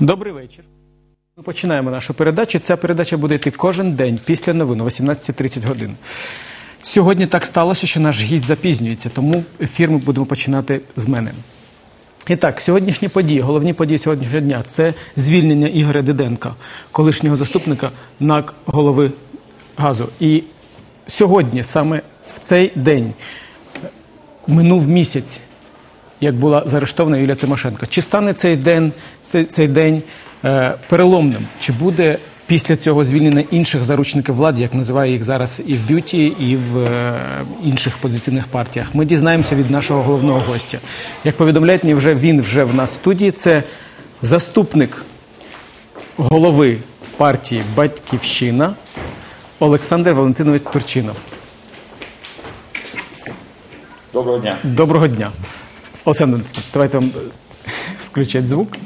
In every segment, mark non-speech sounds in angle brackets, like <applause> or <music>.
Добрий вечір. Ми починаємо нашу передачу. Ця передача буде йти кожен день після новин о 18.30 годин. Сьогодні так сталося, що наш гість запізнюється, тому ефір ми будемо починати з мене. І так, сьогоднішні події, головні події сьогоднішнього дня це звільнення Ігоря Диденка, колишнього заступника НАК голови газу. І сьогодні, саме в цей день, минув місяць, як була заарештована Юлія Тимошенко. Чи стане цей день, цей, цей день е, переломним? Чи буде після цього звільнення інших заручників влади, як називає їх зараз і в б'юті, і в е, інших позиційних партіях? Ми дізнаємося від нашого головного гостя. Як повідомляють мені, вже він вже в нас в студії. Це заступник голови партії Батьківщина Олександр Валентинович Турчинов. Доброго дня. Доброго дня. Олександр, давайте вам е, включать звук.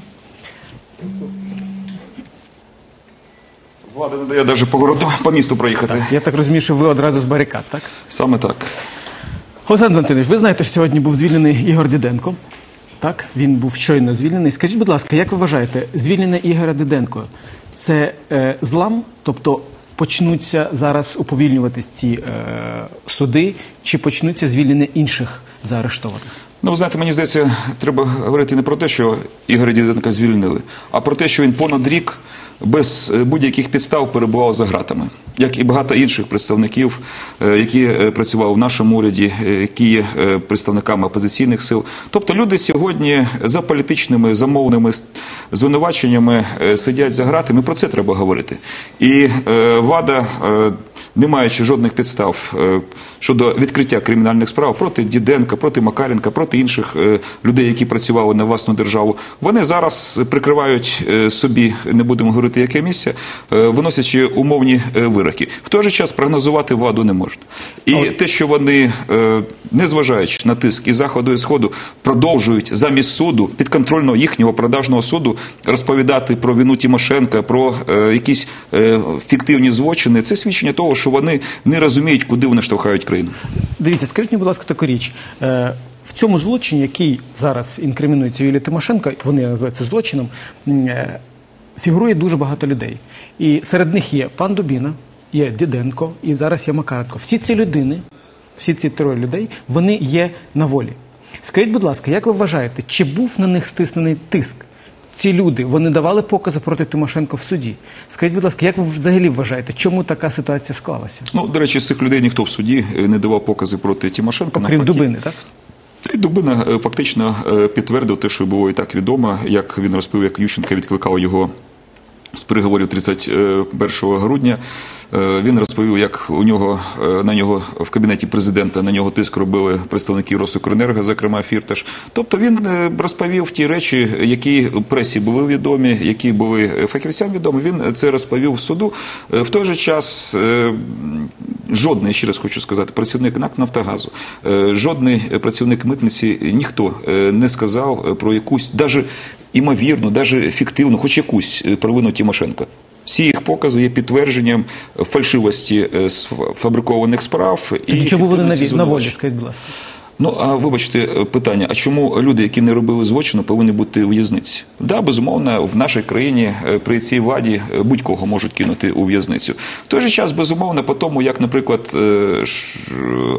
Влада не дає навіть по городу по місту проїхати. Я так розумію, що ви одразу з барикад, так? Саме так. Олександр Валентинович, ви знаєте, що сьогодні був звільнений Ігор Діденко. Так, він був щойно звільнений. Скажіть, будь ласка, як ви вважаєте, звільнення Ігоря Диденко це е, злам? Тобто почнуться зараз уповільнюватись ці е, суди, чи почнуться звільнення інших заарештованих? Ну, ви знаєте, мені здається, треба говорити не про те, що Ігоря Діденка звільнили, а про те, що він понад рік без е, будь-яких підстав перебував за ґратами, як і багато інших представників, е, які е, працювали в нашому уряді, які є представниками опозиційних сил. Тобто люди сьогодні за політичними замовними звинуваченнями сидять за ґратами. Про це треба говорити. І е, влада. е, не маючи жодних підстав е, щодо відкриття кримінальних справ проти Діденка, проти Макаренка, проти інших е, людей, які працювали на власну державу, вони зараз прикривають е, собі, не будемо говорити яке місце, виносячи умовні вироки. В той же час прогнозувати владу не можна. І те, що вони, е, незважаючи на тиск і заходу і сходу, продовжують замість суду підконтрольного їхнього продажного суду розповідати про вину Тимошенка, про якісь фіктивні злочини, це свідчення того, що вони не розуміють, куди вони штовхають країну. Дивіться, скажіть мені, будь ласка, таку річ. Е, В цьому злочині, який зараз інкримінується Юлії Тимошенко, вони називають це злочином, е, фігурує дуже багато людей. І серед них є пан Дубіна, є Діденко і зараз є Макаренко. Всі ці людини, всі ці троє людей, вони є на волі. Скажіть, будь ласка, як ви вважаєте, чи був на них стиснений тиск? Ці люди вони давали покази проти Тимошенко в суді. Скажіть, будь ласка, як ви взагалі вважаєте, чому така ситуація склалася? Ну, до речі, з цих людей ніхто в суді е, не давав покази проти Тимошенко. Окрім. Дубини, так? Та й Дубина е, фактично е, підтвердив те, що було і так відомо, як він розповів, як Ющенка відкликав його з переговорів 31 грудня. Е, Він розповів, як у нього е, на нього в кабінеті президента на нього тиск робили представники Росукренерго, зокрема Фірташ. Тобто він е, розповів ті речі, які пресі були відомі, які були фахівцям відомі. Він це розповів в суду. В той же час жодний, ще раз хочу сказати, працівник НАК Нафтогазу, жодний працівник митниці, ніхто не сказав про якусь даже імовірну, навіть фіктивну, хоч якусь е, провину Тимошенко. Всі їх покази є підтвердженням фальшивості е, сфабрикованих справ І чому вони на волі, скажіть, будь ласка? Ну а вибачте е, питання: а чому люди, які не робили злочину, повинні бути у в'язниці? Да, безумовно, в нашій країні е, при цій владі е, будь-кого можуть кинути у в'язницю. В той же час, безумовно, по тому, як, наприклад,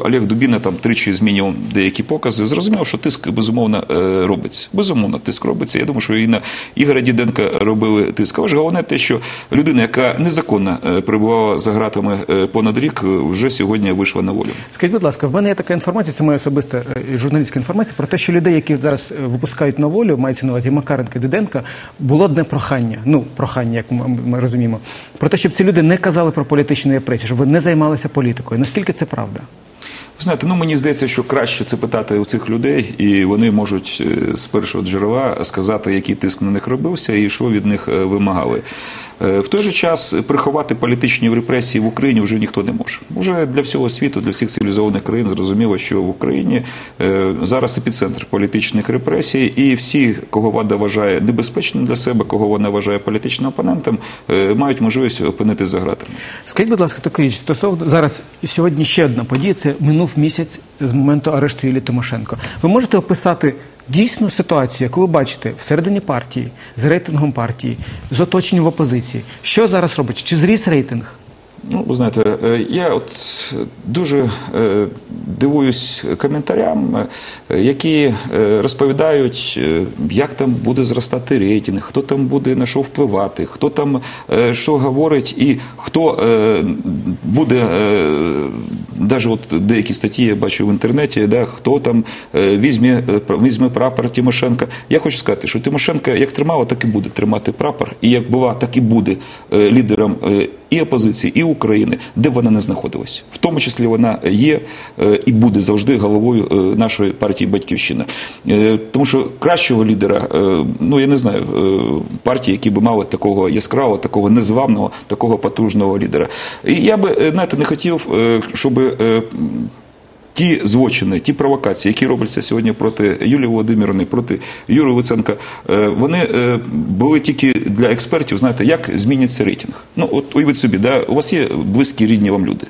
Олег Дубіна там тричі змінював деякі покази, зрозуміло, що тиск безумовно робиться. Безумовно, тиск робиться. Я думаю, що і на Ігоря Діденка робили тиск. Але ж головне те, що людина, яка незаконно перебувала за ґратами е, понад рік, вже сьогодні вийшла на волю. Скажіть, будь ласка, в мене є така інформація, це моя особиста е, журналістська інформація про те, що людей, які зараз е, випускають на волю, мається на увазі Макаренко і Диденко, було одне прохання. Ну, прохання, як ми розуміємо, про те, щоб ці люди не казали про політичні репресії, щоб вони не займалися політикою. Наскільки це правда? Знаєте, ну мені здається, що краще це питати у цих людей, і вони можуть е, з першого джерела сказати, який тиск на них робився і що від них е, вимагали. Е, В той же час приховати політичні репресії в Україні вже ніхто не може. Уже для всього світу, для всіх цивілізованих країн зрозуміло, що в Україні зараз епіцентр політичних репресій, і всі, кого влада вважає небезпечним для себе, кого вона вважає політичним опонентом, мають можливість опинити за ґратами. Скажіть, будь ласка, таку річ стосовно зараз сьогодні ще одна подія. Це минув минув місяць з моменту арешту Юлії Тимошенко. Ви можете описати дійсну ситуацію, яку ви бачите всередині партії, з рейтингом партії, з оточенням в опозиції? Що зараз робить? Чи зріс рейтинг? Ну, ви знаєте, е, я от дуже е, дивуюсь коментарям, е, які е, розповідають, е, як там буде зростати рейтинг, хто там буде на що впливати, хто там е, що говорить, і хто е, буде навіть от деякі статті я бачу в інтернеті, да, хто там е, візьме, е, візьме прапор Тимошенка. Я хочу сказати, що Тимошенка як тримала, так і буде тримати прапор, і як була, так і буде е, лідером е, і опозиції, і України, де б вона не знаходилась. В тому числі вона є е, і буде завжди головою е, нашої партії Батьківщина. Е, Тому що кращого лідера, ну я не знаю, партії, які би мали такого яскравого, такого незламного, такого потужного лідера. І я би знаєте, не хотів, щоб ті злочини, ті провокації, які робляться сьогодні проти Юлії Володимирівни, проти Юрія Луценка, е, вони е, були тільки для експертів, знаєте, як зміниться рейтинг. Ну, от уявіть собі, да, у вас є близькі рідні вам люди.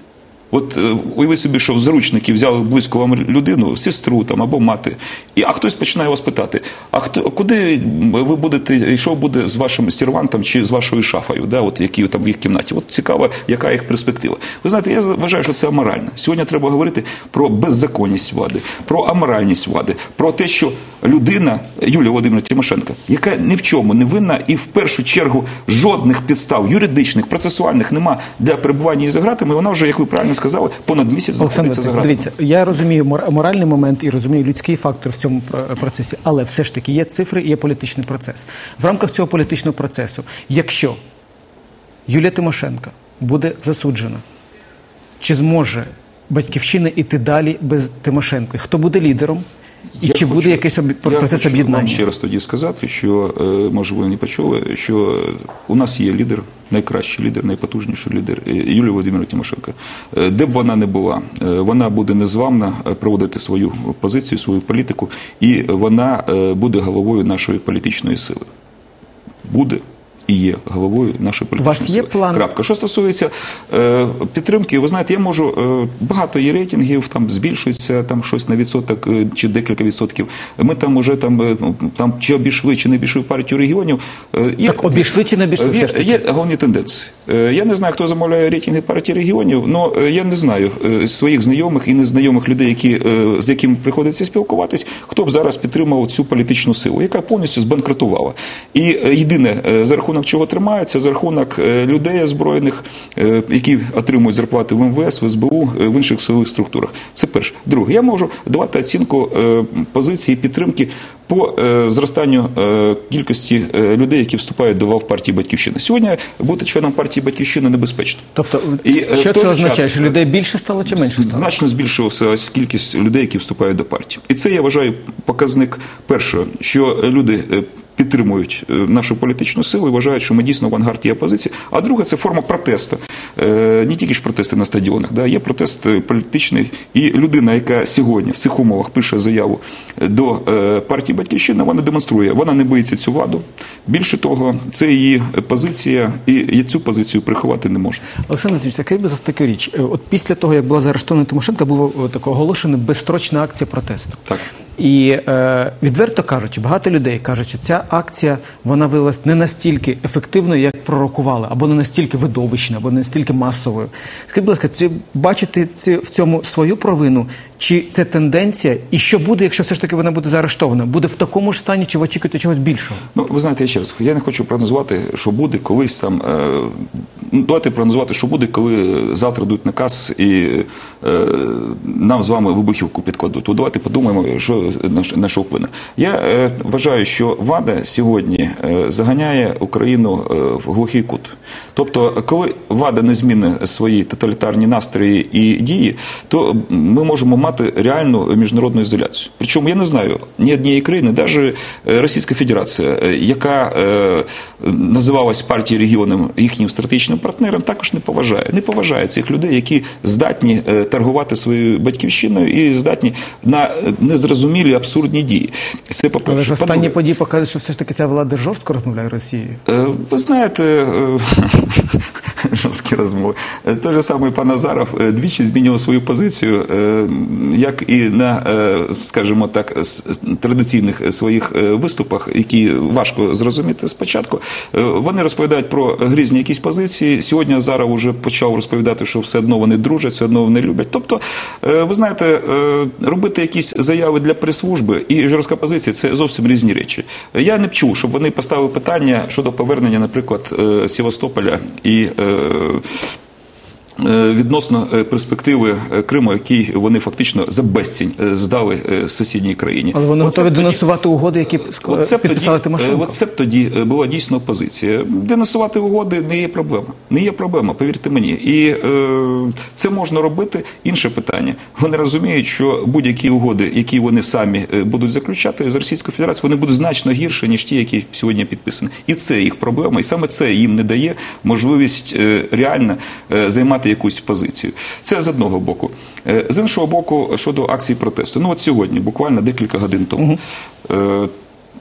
От е, уявіть собі, що в заручники взяли близьку вам людину, сестру там або мати, і а хтось починає вас питати: а хто куди ви будете, і що буде з вашим сервантом чи з вашою шафою, да, от які там в їх кімнаті? От цікаво, яка їх перспектива. Ви знаєте, я вважаю, що це аморально. Сьогодні треба говорити про беззаконність влади, про аморальність влади, про те, що людина Юлія Володимирівна Тимошенко, яка ні в чому не винна, і в першу чергу жодних підстав юридичних, процесуальних нема для перебування її за гратами. Вона вже, як ви правильно сказали, понад місяць знаходиться за гратами. дивіться, я розумію моральний момент і розумію людський фактор в цьому процесі, але все ж таки є цифри і є політичний процес. В рамках цього політичного процесу, якщо Юлія Тимошенко буде засуджена, чи зможе батьківщина іти далі без Тимошенко? Хто буде лідером? І Я чи буде хочу- якийсь обі- я процес хочу об'єднання? Вам ще раз тоді сказати, що е, може ви не почули, що у нас є лідер, найкращий лідер, найпотужніший лідер е, Юлія Володимирівна Тимошенко. Е, Де б вона не була, вона буде незламна е, проводити свою позицію, свою політику, і вона буде головою нашої політичної сили. Буде. І є головою нашої політичної вас є сили. план? Крапка. Що стосується е, підтримки, ви знаєте, я можу е, багато є рейтингів, там збільшується там щось на відсоток е, чи декілька відсотків. Ми там уже там, е, ну, там чи обійшли, чи не обійшли партію регіонів. Е, є, Так обійшли чи не обійшли? Є, Все ж таки. є головні тенденції. Е, Я не знаю, хто замовляє рейтинги партії регіонів, але я не знаю е, своїх знайомих і незнайомих людей, які, е, з якими приходиться спілкуватись, хто б зараз підтримав цю політичну силу, яка повністю збанкрутувала. І е, єдине, е, за рахунок чого тримається, за рахунок е, людей озброєних, е, які отримують зарплати в МВС, в СБУ, е, в інших силових структурах. Це перше. Друге, я можу давати оцінку позиції підтримки по зростанню кількості людей, які вступають до лав партії Батьківщина. Сьогодні бути членом партії Батьківщина небезпечно. Тобто, І, що це означає? Що людей більше стало чи менше стало? Значно збільшилася кількість людей, які вступають до партії. І це я вважаю показник перше, що люди. Підтримують е, нашу політичну силу і вважають, що ми дійсно авангард є опозиції. А друге, це форма протесту. Е, Не тільки ж протести на стадіонах, да, є протест політичний. І людина, яка сьогодні в цих умовах пише заяву е, до партії Батьківщина, вона демонструє, вона не боїться цю владу. Більше того, це її позиція, і цю позицію приховати не можна. Олександр Леонідович, скажіть, будь ласка, таку річ. От після того, як була заарештована Тимошенко, була така оголошена безстрочна акція протесту. Так. І е, відверто кажучи, багато людей кажуть, що ця акція вона виявилась не настільки ефективною, як пророкували, або не настільки видовищною, або не настільки масовою. Скажіть, будь ласка, чи бачите ці, в цьому свою провину, чи це тенденція, і що буде, якщо все ж таки вона буде заарештована? Буде в такому ж стані, чи ви очікуєте чогось більшого? Ну, ви знаєте, я ще раз, я не хочу прогнозувати, що буде колись там. Е, ну, давайте прогнозувати, що буде, коли завтра дадуть наказ і е, нам з вами вибухівку підкладуть. То давайте подумаємо, що на, на що вплине. Я е, вважаю, що влада сьогодні е, заганяє Україну е, в глухий кут. Тобто, коли влада не змінить свої тоталітарні настрої і дії, то ми можемо мати реальну міжнародну ізоляцію. Причому я не знаю ні однієї країни, навіть Російська Федерація, е, яка е, називалась партією регіоном їхнім стратегічним партнером, також не поважає. Не поважає цих людей, які здатні е, торгувати своєю батьківщиною і здатні на е, незрозумілі абсурдні дії. Це по Але перше. ж останні події показують, що все ж таки ця влада жорстко розмовляє Росією. Е, Ви знаєте, е, <laughs> жорсткі розмови. Е, Той же самий пан Назаров е, двічі змінював свою позицію, е, як і на, скажімо так, традиційних своїх виступах, які важко зрозуміти спочатку. Вони розповідають про грізні якісь позиції. Сьогодні Азаров вже почав розповідати, що все одно вони дружать, все одно вони люблять. Тобто, ви знаєте, робити якісь заяви для прес-служби і жорстка позиція це зовсім різні речі. Я не чув, щоб вони поставили питання щодо повернення, наприклад, Севастополя і. euh, Відносно е, перспективи е, Криму, який вони фактично за безцінь е, здали е, сусідній країні, Але вони Оце готові тоді- денонсувати угоди, які Оце підписали тоді, Тимошенко. е, Оце б тоді е, була дійсно опозиція. Денонсувати угоди не є проблема. Не є проблема, повірте мені. І е, це можна робити. Інше питання. Вони розуміють, що будь-які угоди, які вони самі е, будуть заключати з Російською Федерацією, вони будуть значно гірше, ніж ті, які сьогодні підписані. І це їх проблема. І саме це їм не дає можливість е, реально е, займати якусь позицію. Це з одного боку. Е, З іншого боку, щодо акції протесту. Ну от сьогодні, буквально декілька годин тому. е,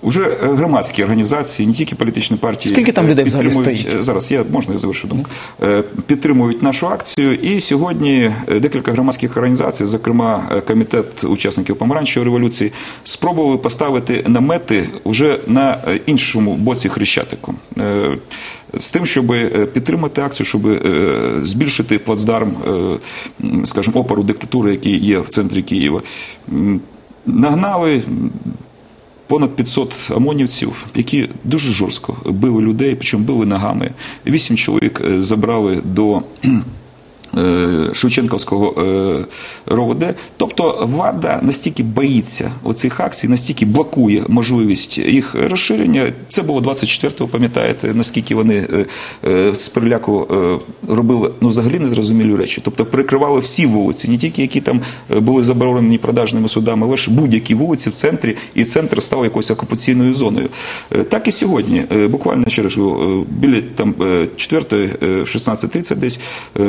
Уже е, громадські організації, не тільки політичні партії, Скільки там людей взагалі стоїть? е, Зараз я можна я завершу думку. Е, Підтримують нашу акцію. І сьогодні е, декілька громадських організацій, зокрема е, комітет учасників помаранчевої революції, спробували поставити намети вже на е, іншому боці хрещатику. З тим, щоб підтримати акцію, щоб збільшити плацдарм, скажімо, опору диктатури, який є в центрі Києва. Нагнали понад 500 ОМОНівців, які дуже жорстко били людей, причому били ногами. Вісім чоловік е, забрали до е, Шевченківського е, РОВД. Тобто влада настільки боїться оцих акцій, настільки блокує можливість їх розширення. Це було 24-го, пам'ятаєте, наскільки вони е, з переляку робили ну, взагалі незрозумілі речі. Тобто перекривали всі вулиці, не тільки які там були заборонені продажними судами, але ж будь-які вулиці в центрі, і центр став якоюсь окупаційною зоною. Так і сьогодні, буквально через біля там 4 16.30 десь е,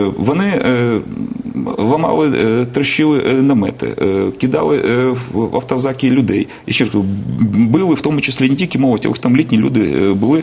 е, ламали, е, трощили е, намети, кидали в автозаки людей. І ще били в тому числі не тільки молодь, але там літні люди були,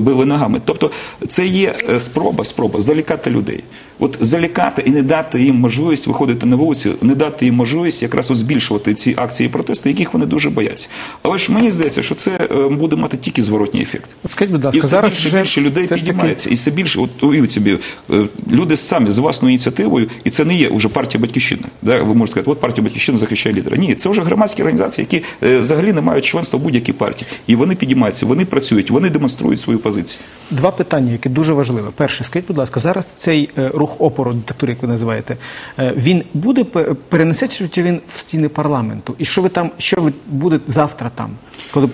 били ногами. Тобто це є спроба, спроба залікати людей. От залякати і не дати їм можливість виходити на вулицю, не дати їм можливість якраз от збільшувати ці акції протесту, яких вони дуже бояться. Але ж мені здається, що це е, буде мати тільки зворотній ефект. Скажіть, будь І все зараз більше, вже більше людей ж таки- І все більше, от уявіть собі, е, люди самі з власною ініціативою, і це не є вже партія Батьківщина. Да? Ви можете сказати, от партія Батьківщина захищає лідера. Ні, це вже громадські організації, які е, взагалі не мають членства будь-якій партії. І вони піднімаються, вони працюють, вони демонструють свою позицію. Два питання, які дуже важливі. Перше, скажіть, будь ласка, зараз цей е, рух опору диктатури, як ви називаєте, е, він буде пе- перенесеться чи він в стіни парламенту? І що ви там, що ви буде завтра там, коли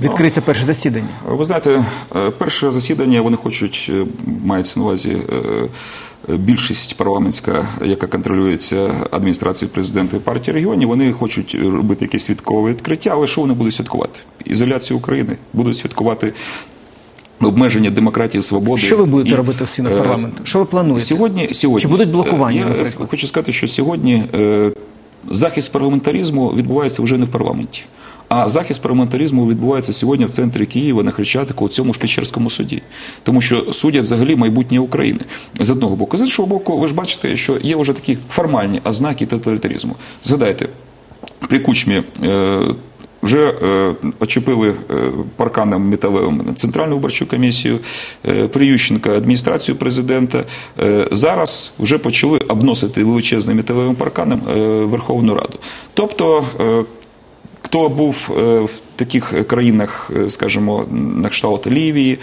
відкриється перше засідання? Ви знаєте, е, перше засідання вони хочуть, е, мається на увазі більшість парламентська, яка контролюється адміністрацією президента і партії регіонів, вони хочуть робити якесь святкове відкриття, але що вони будуть святкувати? Ізоляцію України, будуть святкувати. Обмеження демократії, свободи. Що ви будете І, робити в стінах е, парламенту? Що ви плануєте? Сьогодні, сьогодні Чи будуть блокування, е, Я наприклад? хочу сказати, що сьогодні е, захист парламентаризму відбувається вже не в парламенті. А захист парламентаризму відбувається сьогодні в центрі Києва на Хрещатику у цьому ж Печерському суді, тому що судять взагалі майбутнє України з одного боку. З іншого боку, ви ж бачите, що є вже такі формальні ознаки тоталітаризму. Згадайте, при кучмі. Е, вже е, очепили е, парканом металевим центральну виборчу комісію, Приющенка, адміністрацію президента. Е, зараз вже почали обносити величезним металевим парканом е, Верховну Раду. Тобто, е, хто був е, в таких країнах, е, скажімо, на кшталт Лівії, е,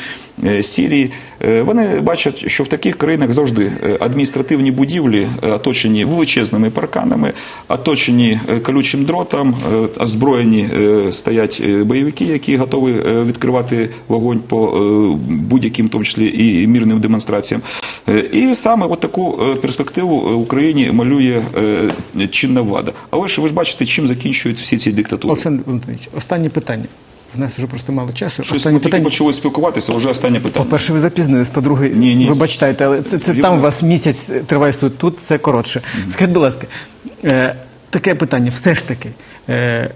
Сірії, е, вони бачать, що в таких країнах завжди е, адміністративні будівлі е, оточені величезними парканами, оточені е, колючим дротом, е, озброєні е, стоять е, бойовики, які готові е, відкривати вогонь по е, будь-яким, в тому числі і мирним демонстраціям. Е, І саме от таку е, перспективу е, Україні малює е, чинна влада. Але ж ви ж бачите, чим закінчують всі ці диктатури. Олександр Валентинович, останнє питання. В нас вже просто мало часу. Щось ми тільки почали спілкуватися, вже останнє питання. По-перше, ви запізнились, по-друге, Ні, ні. вибачайте, але це, це там у вас місяць триває суд, тут це коротше. Скажіть, будь ласка, е, таке питання, все ж таки. Е,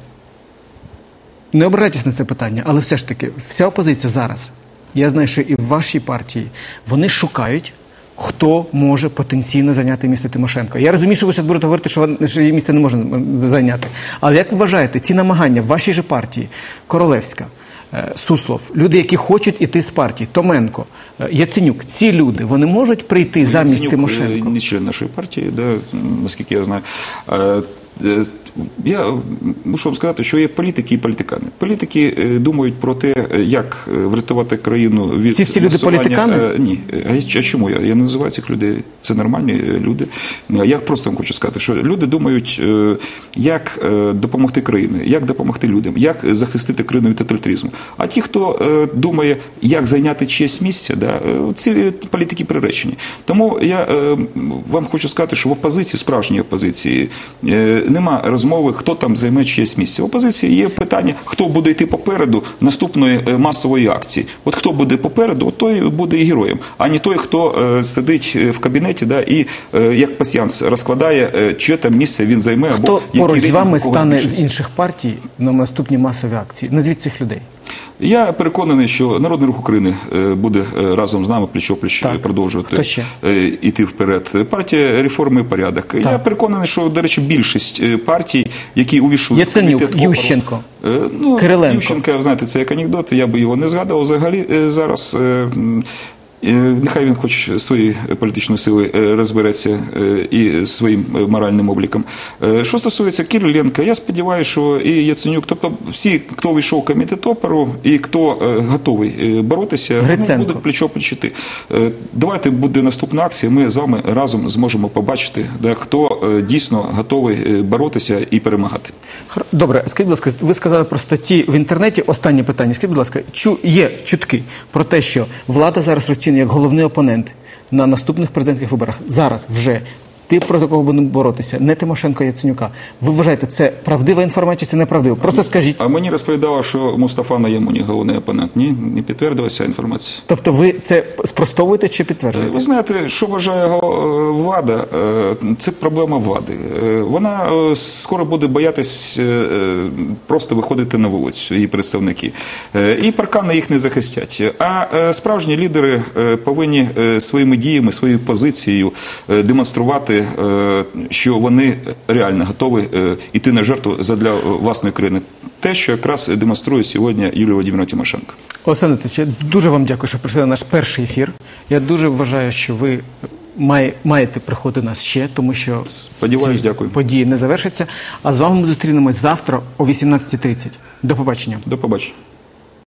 не ображайтесь на це питання, але все ж таки, вся опозиція зараз, я знаю, що і в вашій партії, вони шукають хто може потенційно зайняти місце Тимошенко. Я розумію, що ви зараз будете говорити, що її місце не можна зайняти. Але як ви вважаєте, ці намагання в вашій же партії, Королевська, е, Суслов, люди, які хочуть іти з партії, Томенко, е, Яценюк, ці люди, вони можуть прийти замість Яценюк, Тимошенко? е, Не член нашої партії, да, наскільки я знаю. Я мушу вам сказати, що є політики і політикани. Політики е, думають про те, е, як е, врятувати країну від Ці всі люди політикани? Ні. А чому я? Я не називаю цих людей. Це нормальні люди. Е, Я просто вам хочу сказати, що люди думають, як допомогти країні, як допомогти людям, як захистити країну від тоталітаризму. А ті, хто думає, як зайняти честь місця, да, ці політики приречені. Тому я вам хочу сказати, що в опозиції, справжній опозиції, нема розмови, хто там займе чиєсь місце. В опозиції є питання, хто буде йти попереду наступної е, масової акції. От хто буде попереду, от той буде і героєм, а не той, хто е, сидить е, в кабінеті да, і як пасіянс розкладає, чиє там місце він займе, або Хто поруч з вами стане з інших партій на наступні масові акції? Назвіть цих людей. Я переконаний, що Народний рух України е, буде е, разом з нами плечо-плечі Так. продовжувати е, іти вперед. Партія реформи і порядок. Я переконаний, що, до речі, більшість е, партій, які увійшли в Яценюк, комітет опору- Ющенко. Е, Ну, Кириленко. Ющенко, знаєте, це як анекдот, я би його не згадував взагалі е, зараз. Нехай він хоч своєю політичною силою е, розбереться е, і своїм е, моральним обліком. Що стосується Кириленка, я сподіваюся, що і Яценюк, тобто всі, хто вийшов в комітет опору і хто готовий боротися, Гриценко. будуть плечо плечити. Давайте буде наступна акція. Ми з вами разом зможемо побачити, де хто дійсно готовий боротися і перемагати. Добре, скажіть, будь ласка, ви сказали про статті в інтернеті. Останнє питання. Скажіть, будь ласка, чу є чутки про те, що влада зараз розцінює як головний опонент на наступних президентських виборах. Зараз вже ти проти кого будемо боротися, не Тимошенко Яценюка. Ви вважаєте, це правдива інформація, чи це неправдива? Просто скажіть. А мені розповідало, що Мустафа Наємуні головний опонент. Ні, не підтвердилася інформація. Тобто ви це спростовуєте чи підтверджуєте? Ви знаєте, що вважає е, влада, е, це проблема влади. Е, Вона скоро буде боятись е, просто виходити на вулицю, її представники. І паркани їх не захистять. А справжні лідери повинні своїми діями, своєю позицією демонструвати, е, що вони реально готові е, йти на жертву задля власної країни. Те, що якраз демонструє сьогодні Юлія Володимирівна Тимошенко. Олександр я дуже вам дякую, що прийшли на наш перший ефір. Я дуже вважаю, що ви має, маєте приходити до нас ще, тому що Сподіваюсь, ці дякую. події не завершаться. А з вами ми зустрінемось завтра о 18.30. До побачення. До побачення.